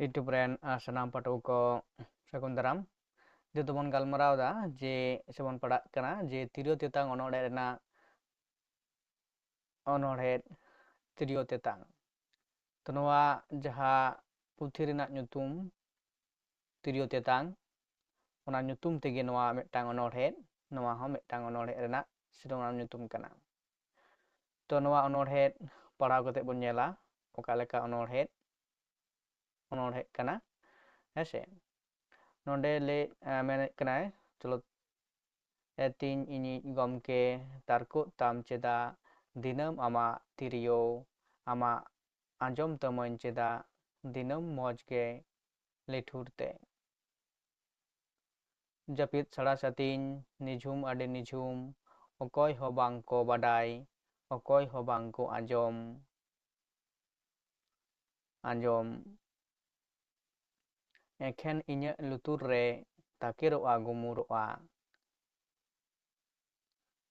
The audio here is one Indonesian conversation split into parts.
itu brand asanam eh, patuko sekunderam jadi teman kalmara dah, jadi sebon pada karena jadi tiriot tetang onorer na onorer tiriot tetang tenua jaha putri na nyutum tiriot tetang ona nyutum tege nua metang onorer nua ham metang onorer na sedang nam nyutum karena tenua onorer pada nyela, bonyela pokaleka onorer ले मैंने चलो तीन इन गमके तारको ताम चेदा दिनम तिरियो आजम तम चेदा दिन मजगे लेठुरते जपित सड़ा सतीन निझुम अडे निझुम अकय हो बांको आजम आजम Eken inye luture takiru agumurua.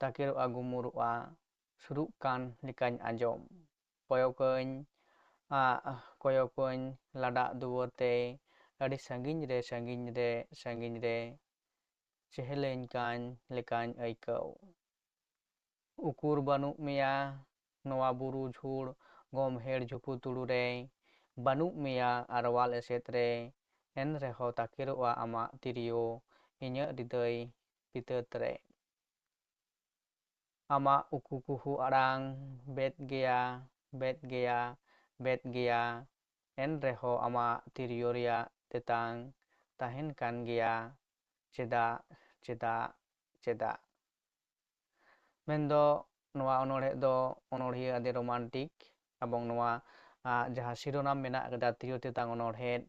Takiru agumurua surukan likan ajom. Poyokoin a koyokoin lada duwote lari sangin re sangin re sangin re sehelen kan likan aikau. Ukur banu mia noa buru jhur gom her jupu tulure banu mia arwal esetre en reho takir wa ama tirio inya didai pita tere ama ukukuhu arang bet gea bet gea bet gea en reho ama tirio ria tetang tahin kan gea ceda ceda ceda mendo noa onore do onore de romantik abong noa a ah, jaha nam mena agadatiyo tetang onore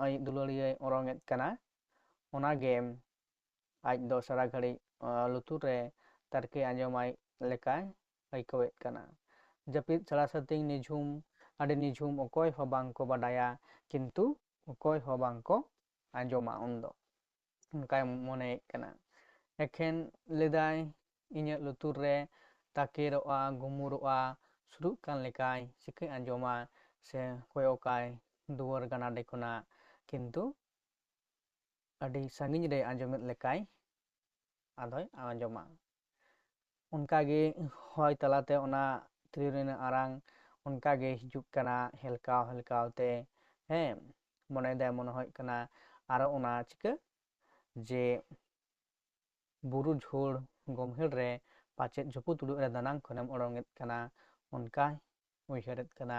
dulu liye orang ngat kana ona gem ay do sara gari eh, luture tarke anjom ay lekai ay kowet kana japit salah seting nijum ada nijum okoi hobang ko badaya kintu okoi hobang ko anjom a undo kai mone kana eken ledai inya luture takiro a gumuru a suruk kan lekai sike anjom a se kai duor gana dekona ᱠᱤᱱᱛᱩ ᱟᱹᱰᱤ ᱥᱟᱺᱜᱤᱧ ᱨᱮ ᱟᱸᱡᱚᱢᱮᱫ ᱞᱮᱠᱟᱭ ᱟᱫᱚᱭ ᱟᱸᱡᱚᱢᱟ ᱚᱱᱠᱟᱜᱮ ᱦᱚᱭ ᱛᱟᱞᱟᱛᱮ ᱚᱱᱟ ᱛᱤᱨᱤᱞ ᱨᱮᱱᱟᱜ ᱟᱲᱟᱝ ᱚᱱᱠᱟᱜᱮ ᱦᱤᱡᱩᱜ ᱠᱟᱱᱟ ᱦᱮᱞᱠᱟᱣ ᱦᱮᱞᱠᱟᱣ ᱛᱮ ᱦᱮᱸ ᱢᱚᱱᱮᱭᱮᱫᱟᱭ ᱢᱚᱱᱮ ᱦᱩᱭᱩᱜ ᱠᱟᱱᱟ ᱟᱨ ᱚᱱᱟ ᱪᱤᱠᱟᱹ ᱡᱮ ᱵᱩᱨᱩ ᱡᱷᱳᱲ ᱜᱚᱢᱦᱮᱲ ᱨᱮ ᱯᱟᱪᱮᱫ ᱡᱟᱹᱯᱩᱫ ᱛᱩᱲᱩᱡ ᱨᱮ ᱫᱟᱱᱟᱝ ᱠᱷᱚᱱᱮᱢ ᱚᱰᱚᱝᱮᱫ ᱠᱟᱱᱟ ᱚᱱᱠᱟᱭ ᱩᱭᱦᱟᱹᱨᱮᱫ ᱠᱟᱱᱟ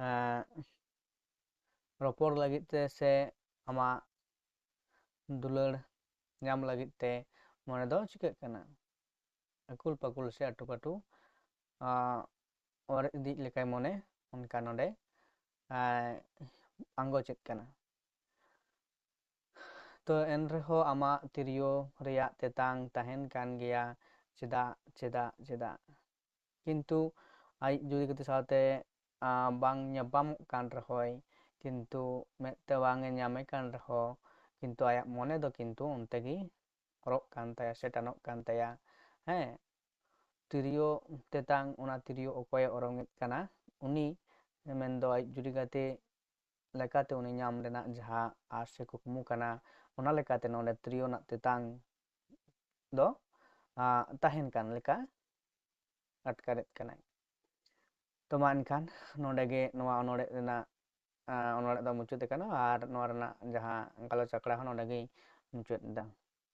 रोपोर लगी ते से हमा दुलड़ नाम लगी ते मने दो चिके कना अकुल पकुल से अटू पटू और दी लेके मने उनका नोडे अंगो चिके कना तो एन रहो अमा तिरियो रिया तेतांग तहन कान गया चिदा चिदा चिदा किंतु आई जुदी कते साथे bang nyebam kan rehoi kintu me te bang nyame kan reho kintu ayak mone do kintu untegi rok kan taya setanok kan taya he tirio tetang una tirio okoy orangit ngit kana uni mendo ay juri gate lekate uni nyam dena jaha ase kukmu kana una lekate nonde trio nak tetang do uh, tahin kan leka atkaret kanai ᱛᱚ ᱢᱟ ᱮᱱᱠᱷᱟᱱ ᱱᱚᱰᱮ ᱜᱮ ᱱᱚᱣᱟ ᱚᱱᱚᱲᱦᱮ ᱨᱮᱱᱟᱜ ᱚᱱᱚᱲᱦᱮ ᱫᱚ ᱢᱩᱪᱟᱹᱫ ᱟᱠᱟᱱᱟ ᱟᱨ ᱱᱚᱣᱟ ᱨᱮᱱᱟᱜ ᱡᱟᱦᱟᱸ ᱜᱟᱞᱚᱪ ᱟᱠᱷᱲᱟ ᱦᱚᱸ ᱱᱚᱰᱮ ᱜᱮᱧ ᱢᱩᱪᱟᱹᱫ ᱮᱫᱟ